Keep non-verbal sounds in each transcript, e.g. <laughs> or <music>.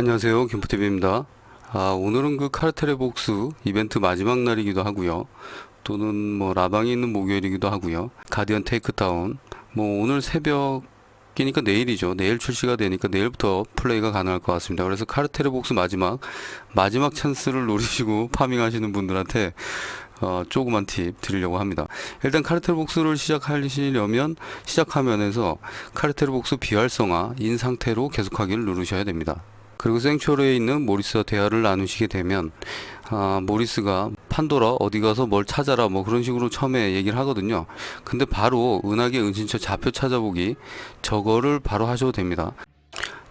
안녕하세요. 김포TV입니다. 아, 오늘은 그 카르텔의 복수 이벤트 마지막 날이기도 하고요. 또는 뭐 라방이 있는 목요일이기도 하고요. 가디언 테이크다운. 뭐 오늘 새벽 이니까 내일이죠. 내일 출시가 되니까 내일부터 플레이가 가능할 것 같습니다. 그래서 카르텔의 복수 마지막 마지막 찬스를 노리시고 <laughs> 파밍하시는 분들한테 어, 조그만 팁 드리려고 합니다. 일단 카르텔 복수를 시작하시려면 시작 화면에서 카르텔 복수 비활성화 인 상태로 계속하기를 누르셔야 됩니다. 그리고 생츄어리에 있는 모리스와 대화를 나누시게 되면 아, 모리스가 판도라 어디 가서 뭘 찾아라 뭐 그런 식으로 처음에 얘기를 하거든요. 근데 바로 은하계 은신처 좌표 찾아보기 저거를 바로 하셔도 됩니다.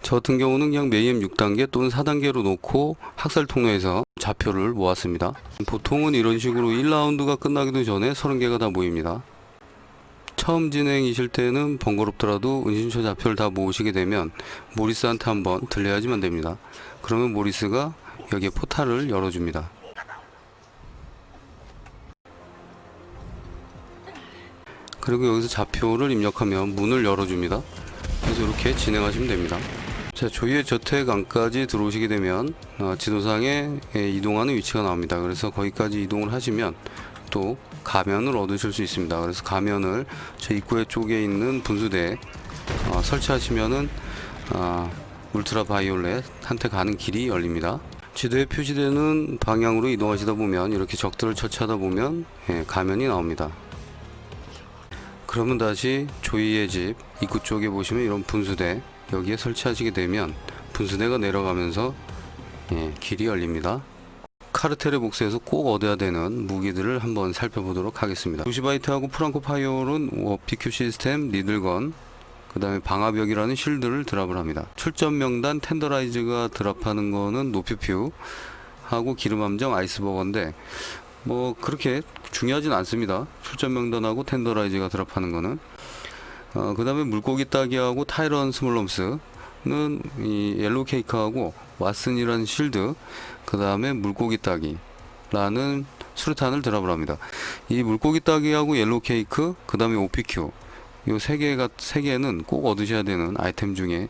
저 같은 경우는 그냥 메이엠 6단계 또는 4단계로 놓고 학살 통로에서 좌표를 모았습니다. 보통은 이런 식으로 1라운드가 끝나기도 전에 30개가 다 모입니다. 처음 진행이실 때는 번거롭더라도 은신처 좌표를 다 모으시게 되면 모리스한테 한번 들려야지만 됩니다. 그러면 모리스가 여기에 포탈을 열어줍니다. 그리고 여기서 좌표를 입력하면 문을 열어줍니다. 그래서 이렇게 진행하시면 됩니다. 자, 조이의 저택 안까지 들어오시게 되면 어, 지도상에 예, 이동하는 위치가 나옵니다. 그래서 거기까지 이동을 하시면 또 가면을 얻으실 수 있습니다. 그래서 가면을 저 입구에 쪽에 있는 분수대에 어, 설치하시면은 어, 울트라 바이올렛 한테 가는 길이 열립니다. 지도에 표시되는 방향으로 이동하시다 보면 이렇게 적들을 처치하다 보면 예, 가면이 나옵니다. 그러면 다시 조이의 집 입구 쪽에 보시면 이런 분수대 여기에 설치하시게 되면 분수대가 내려가면서 예, 길이 열립니다. 카르텔의 복수에서 꼭 얻어야 되는 무기들을 한번 살펴보도록 하겠습니다. 루시바이트하고 프랑코 파이올은 어, BQ 시스템, 니들건, 그 다음에 방화벽이라는 쉴드를 드랍을 합니다. 출전 명단 텐더라이즈가 드랍하는 거는 노퓨퓨 하고 기름함정 아이스버거인데 뭐 그렇게 중요하진 않습니다. 출전 명단하고 텐더라이즈가 드랍하는 거는 어, 그 다음에 물고기 따기하고 타이런 스몰럼스는 이 옐로우 케이크하고 왓슨이라는 쉴드 그 다음에 물고기 따기 라는 수류탄을 드랍을 합니다. 이 물고기 따기하고 옐로우 케이크 그 다음에 OPQ 요세 개가 세 개는 꼭 얻으셔야 되는 아이템 중에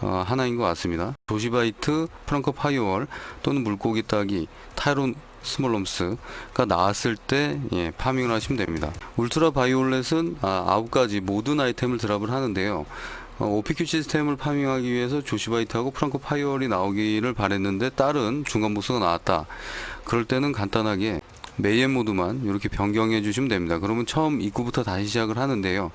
어, 하나인 것 같습니다. 도시바이트, 프랑커 파이어월 또는 물고기 따기, 타이론 스몰럼스가 나왔을 때 예, 파밍을 하시면 됩니다. 울트라 바이올렛은 아, 아홉 가지 모든 아이템을 드랍을 하는데요. 어, OPQ 시스템을 파밍하기 위해서 조시바이트하고 프랑코 파이어월이 나오기를 바랬는데 다른 중간 보스가 나왔다. 그럴 때는 간단하게 메이엠 모드만 이렇게 변경해 주시면 됩니다. 그러면 처음 입구부터 다시 시작을 하는데요.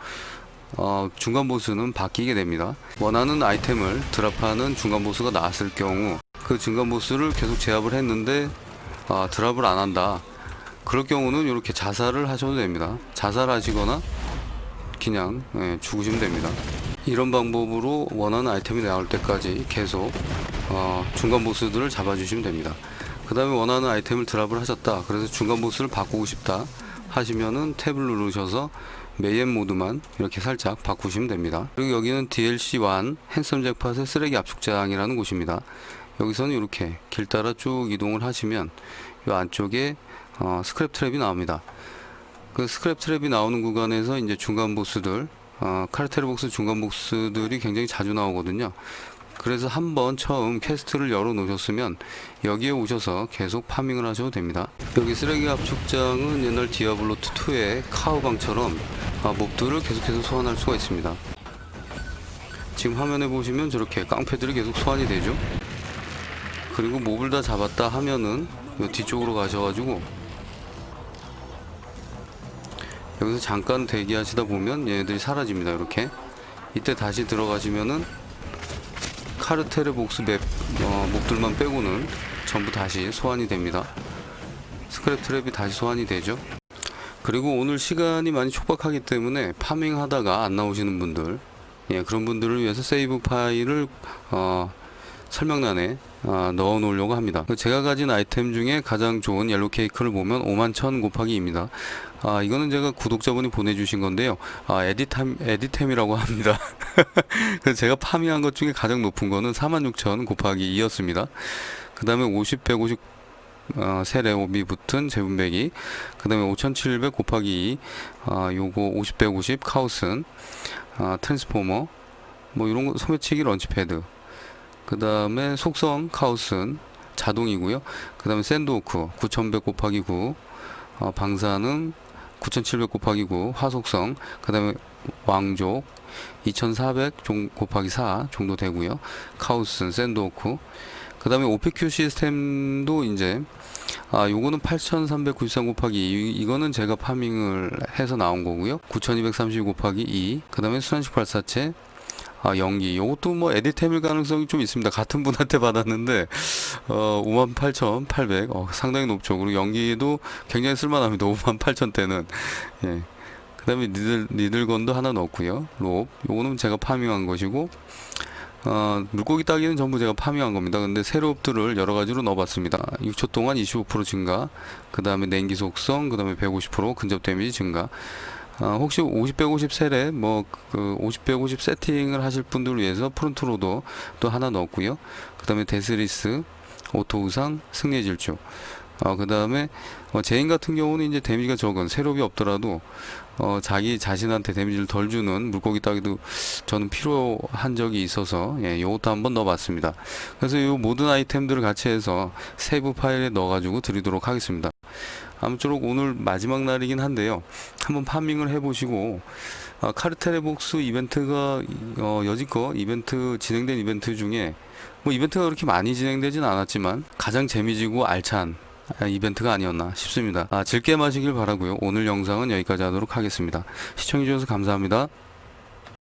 어, 중간 보스는 바뀌게 됩니다. 원하는 아이템을 드랍하는 중간 보스가 나왔을 경우 그 중간 보스를 계속 제압을 했는데 아, 드랍을 안 한다. 그럴 경우는 이렇게 자살을 하셔도 됩니다. 자살하시거나 그냥 예, 죽으시면 됩니다. 이런 방법으로 원하는 아이템이 나올 때까지 계속 어, 중간 보스들을 잡아주시면 됩니다. 그 다음에 원하는 아이템을 드랍을 하셨다. 그래서 중간 보스를 바꾸고 싶다 하시면은 탭을 누르셔서 메이엠 모드만 이렇게 살짝 바꾸시면 됩니다. 그리고 여기는 DLC1 핸섬 잭팟의 쓰레기 압축장이라는 곳입니다. 여기서는 이렇게 길 따라 쭉 이동을 하시면 이 안쪽에 어, 스크랩 트랩이 나옵니다. 그 스크랩 트랩이 나오는 구간에서 이제 중간 보스들, 어, 카르텔 복스 중간 보스들이 굉장히 자주 나오거든요. 그래서 한번 처음 퀘스트를 열어 놓으셨으면 여기에 오셔서 계속 파밍을 하셔도 됩니다. 여기 쓰레기 압축장은 옛날 디아블로 2의 카우방처럼 아, 몹들을 계속해서 소환할 수가 있습니다. 지금 화면에 보시면 저렇게 깡패들이 계속 소환이 되죠. 그리고 몹을 다 잡았다 하면은 요 뒤쪽으로 가셔가지고 여기서 잠깐 대기하시다 보면 얘네들이 사라집니다. 이렇게 이때 다시 들어가시면은 카르텔의 복수 맵 어, 몹들만 빼고는 전부 다시 소환이 됩니다. 스크랩 트랩이 다시 소환이 되죠. 그리고 오늘 시간이 많이 촉박하기 때문에 파밍 하다가 안 나오시는 분들 예, 그런 분들을 위해서 세이브 파일을 어, 설명란에 어, 넣어 놓으려고 합니다. 제가 가진 아이템 중에 가장 좋은 옐로 케이크를 보면 5만 1000 곱하기 2입니다. 아, 이거는 제가 구독자분이 보내주신 건데요. 아, 에디템, 에디템이라고 합니다. <laughs> 제가 파밍한 것 중에 가장 높은 거는 46,000 곱하기 2였습니다. 그 다음에 50, 150, 어, 세 레옵이 붙은 제분배기. 그 다음에 5,700 곱하기 2. 아, 요거 50, 150 카우슨. 아, 트랜스포머. 뭐 이런 거 소매치기 런치패드. 그 다음에 속성 카우슨 자동이고요. 그 다음에 샌드호크 9100 곱하기 9 어, 방사능 9700 곱하기 9 화속성 그 다음에 왕족 2400 종- 곱하기 4 정도 되고요. 카우슨 샌드호크 그 다음에 OPQ 시스템도 이제 아 요거는 8393 곱하기 2 이거는 제가 파밍을 해서 나온 거고요 9230 곱하기 2그 다음에 순환식 발사체 아 연기 요것도 뭐 에디템일 가능성이 좀 있습니다. 같은 분한테 받았는데 어 58,800 어, 상당히 높죠. 그리고 연기도 굉장히 쓸만합니다. 58,000대는. 예. 그 다음에 니들, 니들건도 하나 넣었고요. 롭. 요거는 제가 파밍한 것이고 어, 물고기 따기는 전부 제가 파밍한 겁니다. 근데 새롭들을 여러 가지로 넣어봤습니다. 6초 동안 25% 증가, 그 다음에 냉기 속성, 그 다음에 150% 근접 데미지 증가. 어, 혹시 50, 150 셀에 뭐, 그 50, 150 세팅을 하실 분들 위해서 프론트로도 또 하나 넣었고요. 그 다음에 데스리스, 오토 우상, 승리 질주. 어, 그 다음에 어, 제인 같은 경우는 이제 데미지가 적은 새롭이 없더라도 어, 자기 자신한테 데미지를 덜 주는 물고기 따기도 저는 필요한 적이 있어서 예, 요것도 한번 넣어봤습니다. 그래서 이 모든 아이템들을 같이 해서 세부 파일에 넣어가지고 드리도록 하겠습니다. 아무쪼록 오늘 마지막 날이긴 한데요. 한번 파밍을 해보시고 아, 카르텔의 복수 이벤트가 어, 여지껏 이벤트 진행된 이벤트 중에 뭐 이벤트가 그렇게 많이 진행되진 않았지만 가장 재미지고 알찬 아, 이벤트가 아니었나 싶습니다. 아, 즐게 마시길 바라고요. 오늘 영상은 여기까지 하도록 하겠습니다. 시청해주셔서 감사합니다.